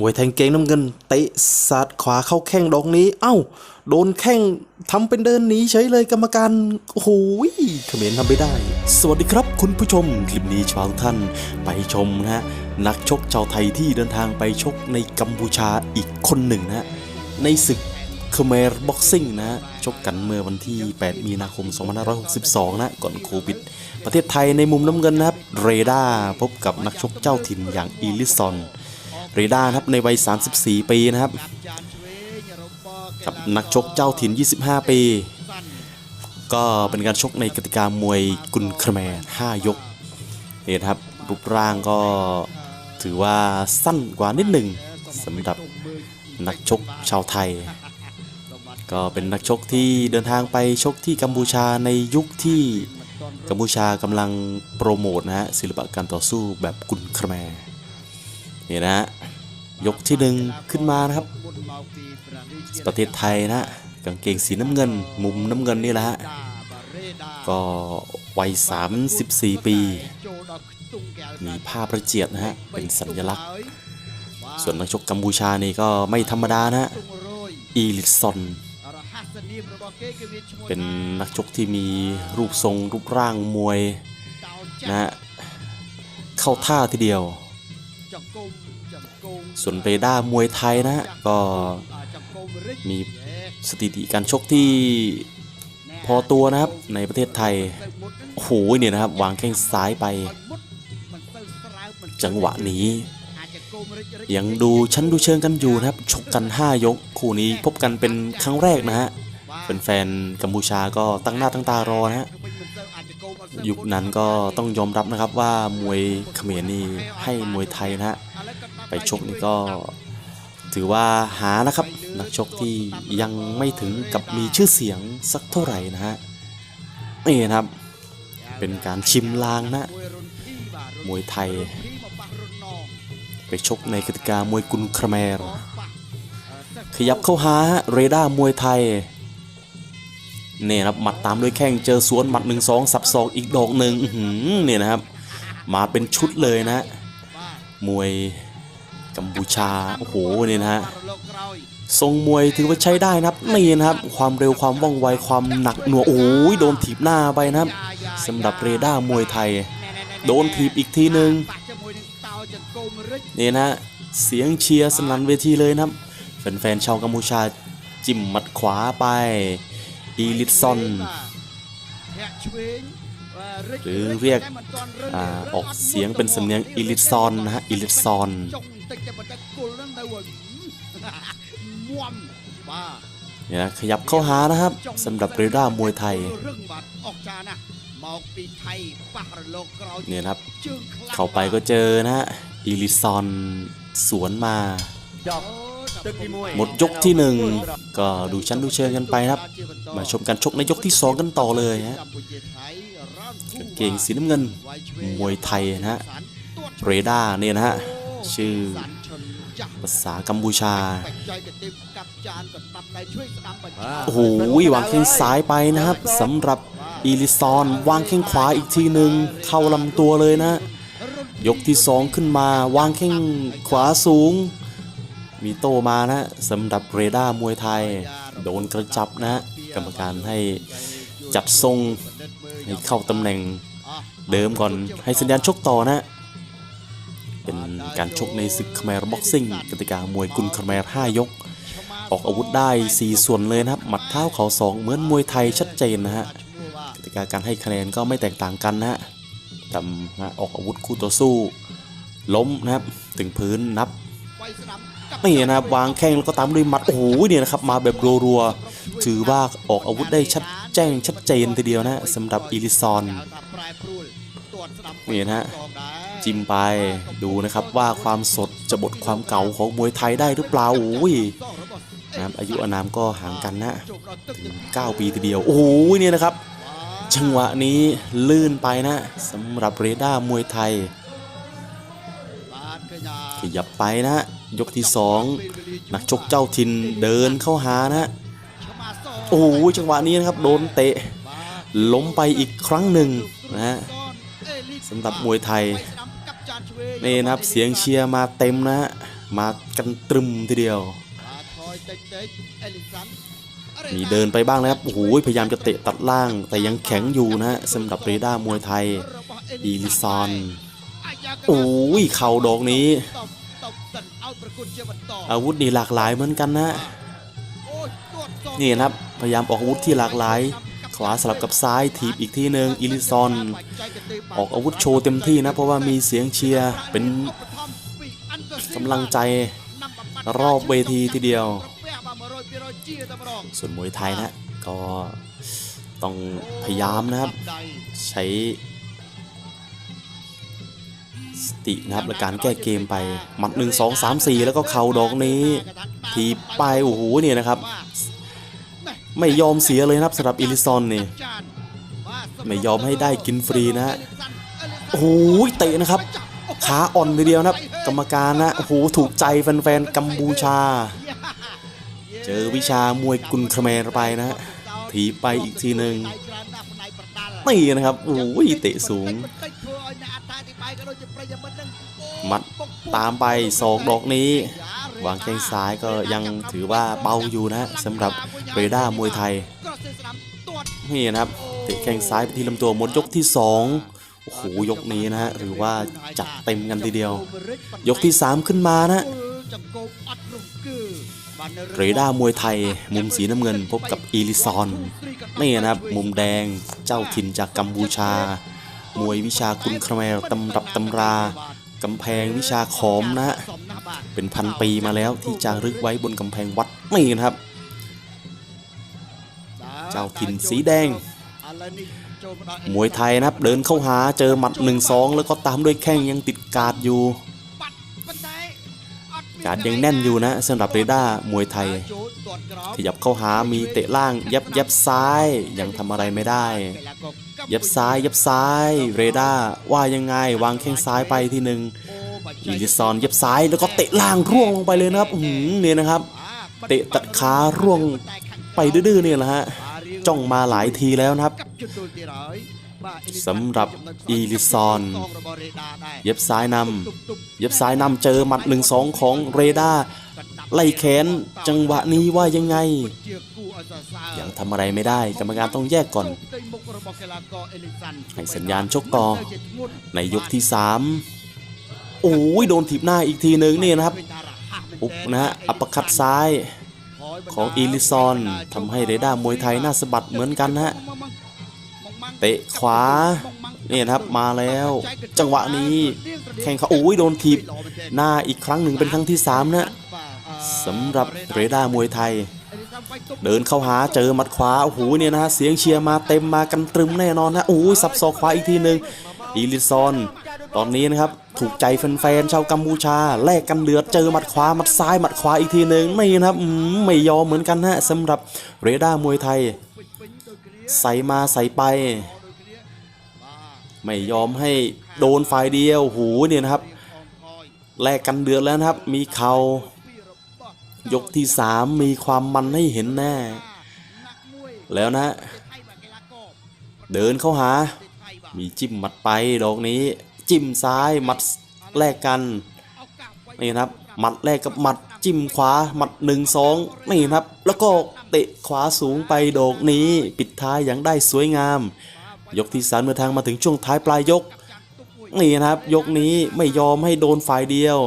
มวยแทงเกงน้ำเงินเตะสาดขวาเข้าแข้งดอกนี้ เอ้า โดนแข้งทำเป็นเดินหนีเฉยเลยกรรมการโอ้โหเขมรทำไม่ได้ สวัสดีครับคุณผู้ชม คลิปนี้ชาวท่านไปชมนะฮะนักชกชาวไทยที่เดินทางไปชกในกัมพูชาอีกคนหนึ่งนะฮะในศึกคเมรบ็อกซิ่งนะชกกันเมื่อวันที่ 8 มีนาคม 2562 นะ ก่อนโควิด ประเทศไทยในมุมน้ำเงินนะครับ เรดาร์พบกับนักชกเจ้าถิ่นอย่างอีลิซอน รดาครับในวัย 34 ปีนะครับ กับนักชกเจ้าถิ่น 25 ปี ก็เป็นการชกในกติกามวยกุนครแมร์5ยกเนี่นะครับรูปร่างก็ถือว่าสั้นกว่านิดหนึ่งสำหรับนักชกชาวไทย ก็เป็นนักชกที่เดินทางไปชกที่กัมพูชาในยุคที่กัมพูชากำลังโปรโมทนะฮะศิลปะการต่อสู้แบบกุนครแมร์ นี่นะฮะยกที่หนึ่งขึ้นมานะครับประเทศไทยนะกางเกงสีน้ำเงิน มุมน้ำเงินนี่แหละฮะก็วัย 34 ปี มีผ้าประเจียดนะฮะ เป็นสัญลักษณ์ ส่วนนักชกกัมพูชานี่ก็ไม่ธรรมดานะฮะ อีลิตซอน เป็นนักชกที่มีรูปทรงรูปร่างมวยนะฮะ เข้าท่าทีเดียว ส่วนเรดาร์มวยไทยนะ ก็มีสถิติการชกที่พอตัวนะครับในประเทศไทย โอ้โหเนี่ยนะครับ วางแข้งซ้ายไป จังหวะนี้ ยังดูชั้นดูเชิงกันอยู่นะครับ ชกกัน 5 ยก คู่นี้พบกันเป็นครั้งแรกนะฮะเป็นแฟนๆกัมพูชาก็ตั้งหน้าตั้งตารอนะฮะยุคนั้นก็ต้องยอมรับนะครับว่ามวยเขมรนี่ให้มวยไทยนะฮะ ไปชกนี่ก็ถือว่าหานะครับนักชกที่ยังไม่ถึงกับมีชื่อเสียงสักเท่าไหร่นะฮะนี่นะครับเป็นการชิมลางนะ มวยไทย ไปชกในกติกามวยกุนครแมร ขยับเข้าหาเรดาร์มวยไทยเนี่ยครับหมัดตามด้วยแข้งเจอสวนหมัดหนึ่งสองสับศอกอีกดอกหนึ่งเนี่ยนะครับ มาเป็นชุดเลยนะ มวย กัมพูชา โอ้โหเนี่ยนะฮะทรงมวยถือว่าใช้ได้นะครับนี่นะครับ ความเร็วความว่องไวความหนักหน่วงโอ้ยโดนถีบหน้าไปนะครับสำหรับเรดาร์มวยไทย โดนถีบอีกทีหนึ่งนี่นะเสียงเชียร์สนั่นเวทีเลยนะครับแฟนๆชาวกัมพูชาจิ้มมัดขวาไปอีลิซอนหรือเรียกอออกเสียงเป็นสำเนียงอีลิซอนนะฮะอีลิซอน เนี่ยนะขยับเข้าหานะครับสำหรับเรดาร์มวยไทยเนี่ยนะครับ เข้าไปก็เจอนะฮะอีลิตซอนสวนมาหมดยกที่หนึ่งก็ดูชั้นดูเชิงกันไปนะครับ มาชมการชกในยกที่สองกันต่อเลยฮะกางเกงสีน้ำเงินมวยไทยนะฮะเรดาร์เนี่ยนะฮะ ชื่อ ภาษากัมพูชา โอ้โหวางแข้งซ้ายไปนะครับสำหรับอีลิซอนวางแข้งขวาอีกทีหนึ่งเข้าลำตัวเลยนะ ยกที่สองขึ้นมาวางแข้งขวาสูง มีโตมานะสำหรับเรดาร์มวยไทย โดนกระจับนะ กรรมการให้จัดทรงให้เข้าตำแหน่งเดิมก่อนให้สัญญาณชกต่อนะ เป็นการชกในศึกคแมร์บ็อกซิ่งกติกามวยกุนคแมร์5ยก ออกอาวุธได้ 4 ส่วนเลยนะครับ หมัดเท้าเข่าศอกเหมือนมวยไทยชัดเจนนะฮะกติกาการให้คะแนนก็ไม่แตกต่างกันนะฮะทำนะออกอาวุธคู่ต่อสู้ ล้มนะครับถึงพื้นนับนี่นะครับวางแข้งแล้วก็ตามด้วยหมัดโอ้โหเนี่ยนะครับมาแบบรัวๆถือว่าออกอาวุธได้ชัดแจ้งชัดเจนทีเดียวนะสำหรับอีลิซอน นี่นะฮะจิ้มไปดูนะครับว่าความสดจะบดความเก่าของมวยไทยได้หรือเปล่าโอ้ยนะครับอายุอานามก็ห่างกันนะถึง9ปีทีเดียว โอ้โหเนี่ยนะครับ จังหวะนี้ลื่นไปนะสำหรับเรดาร์มวยไทย ขยับไปนะ ยกที่ 2 นักชกเจ้าถิ่นเดินเข้าหานะ โอ้โหจังหวะนี้นะครับ โดนเตะ ล้มไปอีกครั้งหนึ่งนะฮะ สำหรับมวยไทยนี่นะครับเสียงเชียร์มาเต็มนะฮะมากันตรึมทีเดียวคอยเตะๆเอลิสันมีเดินไปบ้างนะครับโอ้โหพยายามจะเตะตัดล่าง แต่ยังแข็งอยู่นะฮะสำหรับเรดาร์มวยไทยอีลิซอนโอ้ยเข่าดอกนี้ตบตบตันเอาตระกูลเจวันต่ออาวุธนี่หลากหลายเหมือนกันนะโอ้ยตรวจสอบนี่นะครับพยายามออกอาวุธที่หลากหลาย ขวาสลับกับซ้ายถีบอีกทีหนึ่งอิลิซอน ออกอาวุธโชว์เต็มที่นะ เพราะว่ามีเสียงเชียร์เป็นกำลังใจรอบเวทีทีเดียว ส่วนมวยไทยนะก็ต้องพยายามนะครับ ใช้สตินะครับและการแก้เกมไปหมัดหนึ่งสองสามสี่แล้วก็เข่าดอกนี้ ทีบไปโอ้โหเนี่ยนะครับ ไม่ยอมเสียเลยนะครับสำหรับอิลิซอนนี่ไม่ยอมให้ได้กินฟรีนะฮะโอ้โหเตะนะครับ ขาอ่อนทีเดียวนะครับ กรรมการนะโอ้โหถูกใจแฟนๆกัมพูชา เจอวิชามวยกุนคาแมรไปนะฮะถีไปอีกทีหนึ่งนี่นะครับโอ้ยเตะสูงมัดตามไปสองดอกนี้ วางแข้งซ้ายก็ยังถือว่าเบาอยู่นะสำหรับ เรดาร์มวยไทย นี่นะครับเตะแข้งซ้ายไปที่ลำตัวหมดยกที่สองโอ้โห ยกนี้นะฮะหรือว่าจัดเต็มกันทีเดียว ยกที่ 3 ขึ้นมานะเรดาร์มวยไทย มุมสีน้ำเงินพบกับอีลิซอนนี่นะครับ มุมแดงเจ้าถิ่นจากกัมพูชา มวยวิชาคุณคาแมรตำรับตำรากำแพงวิชาขอมนะฮะเป็นพันปีมาแล้วที่จารึกไว้บนกำแพงวัดนี่นะครับ จ้าถิ่นสีแดง มวยไทยนะครับเดินเข้าหาเจอหมัด1-2 แล้วก็ตามด้วยแข้งยังติดกาดอยู่ กาดยังแน่นอยู่นะสำหรับเรดาร์มวยไทย ขยับเข้าหามีเตะล่างยับยับซ้าย ยังทำอะไรไม่ได้ ยับซ้ายยับซ้าย เรดาร์ว่ายังไงวางแข้งซ้ายไปทีหนึ่งอีลิซอนยับซ้ายแล้วก็เตะล่างร่วงลงไปเลยนะครับหือเนี่ยนะครับ เตะตัดขาร่วงไปดื้อๆเนี่ยแหละฮะ จ้องมาหลายทีแล้วนะครับสำหรับอีลิซอน เย็บซ้ายนำเย็บซ้ายนำเจอหมัดหนึ่งสองของเรดาไล่แขนจังหวะนี้ว่ายังไง ยังทำอะไรไม่ได้กรรมการต้องแยกก่อน ให้สัญญาณชกต่อ ในยกที่ 3 โอ้ยโดนถีบหน้าอีกทีหนึ่งนี่นะครับ ปุ๊บนะฮะอัปคัดซ้าย ของอีลิซอนทำให้เรดาร์มวยไทยหน้าสะบัดเหมือนกันฮะเตะขวาเนี่ยครับมาแล้ว จังหวะนี้แข่งเขาโอ้ยโดนถีบหน้าอีกครั้งหนึ่งเป็นครั้งที่3นะสำหรับเรดาร์มวยไทย เดินเข้าหาเจอมัดขวาโอ้โหเนี่ยนะฮะเสียงเชียร์มาเต็มมากันตรึมแน่นอนนะโอ้ยสับศอกขวาอีกทีหนึ่งอีลิซอน ตอนนี้นะครับ ถูกใจแฟนๆชาวกัมพูชาแลกกันเดือดเจอหมัดขวาหมัดซ้ายหมัดขวาอีกทีหนึ่งไม่นะครับไม่ยอมเหมือนกันนะสำหรับเรดาร์มวยไทย ใส่มาใส่ไป ไม่ยอมให้โดนฝ่ายเดียวหูเนี่ยนะครับแลกกันเดือดแล้วนะครับ มีเขายกที่3มีความมันให้เห็นแน่ แล้วนะ เดินเข้าหา มีจิ้มหมัดไปดอกนี้ จิ้มซ้ายหมัดแลกกันนี่นะครับหมัดแรกกับหมัดจิ้มขวาหมัดหนึ่งสองนี่นะครับ แล้วก็เตะขวาสูงไปโดกนี้ ปิดท้ายอย่างได้สวยงาม ยกที่สามเมื่อทางมาถึงช่วงท้ายปลายยก นี่นะครับ ยกนี้ไม่ยอมให้โดนฝ่ายเดียว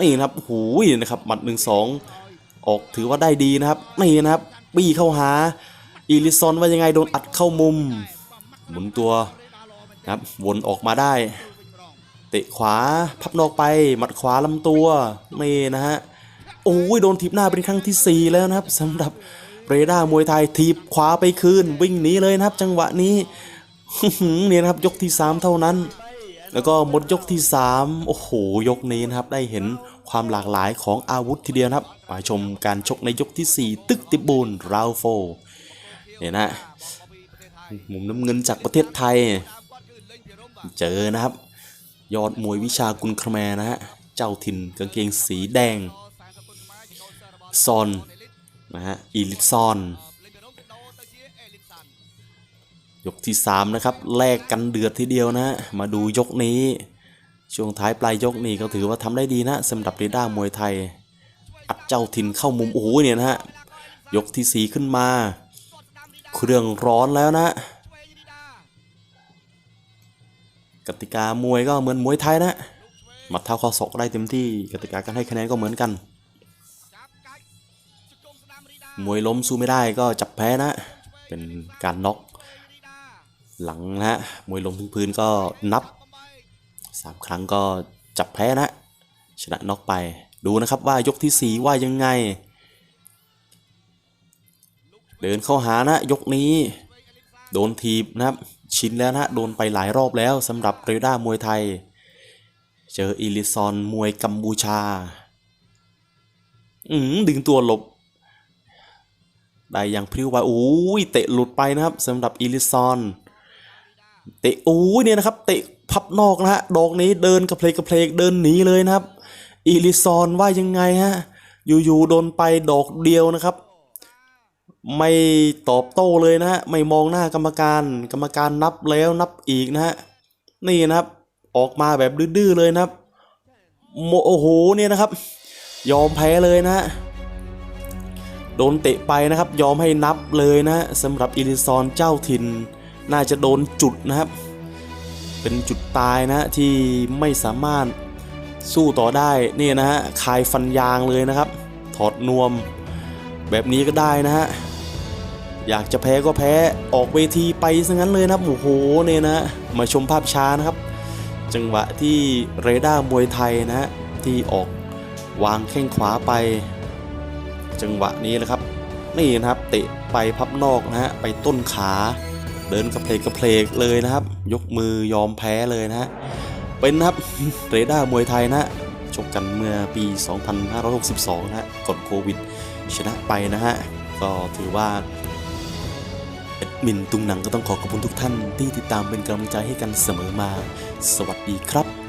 นี่นะครับหูยนะครับหมัดหนึ่งสองออกถือว่าได้ดีนะครับนี่นะครับบี้เข้าหาอีลิซอนว่ายังไงโดนอัดเข้ามุม หมุนตัว นะครับวนออกมาได้ เตะขวาพับนอกไปหมัดขวาลำตัวนี่นะฮะโอ้ยโดนทีบหน้าเป็นครั้งที่ 4 แล้วนะครับสำหรับเรดาร์มวยไทยทีบขวาไปคืนวิ่งหนีเลยนะครับ จังหวะนี้เนี่ยนะครับยกที่ 3 เท่านั้น แล้วก็หมดยกที่ 3 โอ้โห ยกนี้นะครับได้เห็นความหลากหลายของอาวุธทีเดียวนะครับมาชมการชกในยกทีสี่4 ตึกติบูลราวโฟเนี่ยนะมุมน้ำเงินจากประเทศไทย เจอนะครับ ยอดมวยวิชากุลคแมนะฮะ เจ้าถิ่นกางเกงสีแดง ซอน นะฮะ อีลิซอน ยกที่ 3 นะครับ แลกกันเดือดทีเดียวนะฮะ มาดูยกนี้ ช่วงท้ายปลายยกนี่ก็ถือว่าทำได้ดีนะสำหรับเรด้ามวยไทย อัดเจ้าถิ่นเข้ามุม โอ้โหเนี่ยนะฮะ ยกที่สีขึ้นมา เครื่องร้อนแล้วนะ กติกามวยก็เหมือนมวยไทยนะหมัดเท้าข้อศอกได้เต็มที่กติกาการให้คะแนนก็เหมือนกัน มวยล้มสู้ไม่ได้ก็จับแพ้นะ เป็นการน็อกหลังนะฮะมวยล้มถึงพื้นก็นับสามครั้งก็จับแพ้นะ ชนะน็อกไปดูนะครับว่ายกที่สีว่ายังไง เดินเข้าหานะยกนี้ โดนทีบนะครับ ชินแล้วนะโดนไปหลายรอบแล้วสำหรับเรด้ามวยไทย เจออิลิซอนมวยกัมพูชา อืมดึงตัวหลบ ได้อย่างพริ้วไปโอ้ยเตะหลุดไปนะครับสำหรับอิลิซอน เตะโอ้ยเนี่ยนะครับ เตะพับนอกนะฮะดอกนี้เดินกระเพลกกระเพลกเดินหนีเลยนะครับอิลิซอนว่ายังไงฮะอยู่ๆโดนไปดอกเดียวนะครับ ไม่ตอบโต้เลยนะฮะไม่มองหน้ากรรมการ กรรมการนับแล้วนับอีกนะฮะนี่นะครับออกมาแบบดื้อๆเลยนะครับโอ้โหเนี่ยนะครับ ยอมแพ้เลยนะฮะโดนเตะไปนะครับ ยอมให้นับเลยนะสำหรับอิลิซอนเจ้าถิ่น น่าจะโดนจุดนะครับ เป็นจุดตายนะที่ไม่สามารถสู้ต่อได้นี่นะฮะคายฟันยางเลยนะครับ ถอดนวม แบบนี้ก็ได้นะฮะ อยากจะแพ้ก็แพ้ออกเวทีไปซะงั้นเลยนะครับโอ้โหเนี่ยนะ มาชมภาพช้านะครับ จังหวะที่เรดาร์มวยไทยนะที่ออกวางแข้งขวาไป จังหวะนี้แหละครับนี่นะครับเตะไปพับนอกนะฮะไปต้นขา เดินกระเพลกกระเพลกเลยนะครับ ยกมือยอมแพ้เลยนะฮะเป็นนะครับเรดาร์มวยไทยนะชกกันเมื่อปี 2562 นะฮะก่อนโควิดชนะไปนะฮะก็ถือว่า มินตุงหนังก็ต้องขอขอบคุณทุกท่านที่ติดตามเป็นกำลังใจให้กันเสมอมา สวัสดีครับ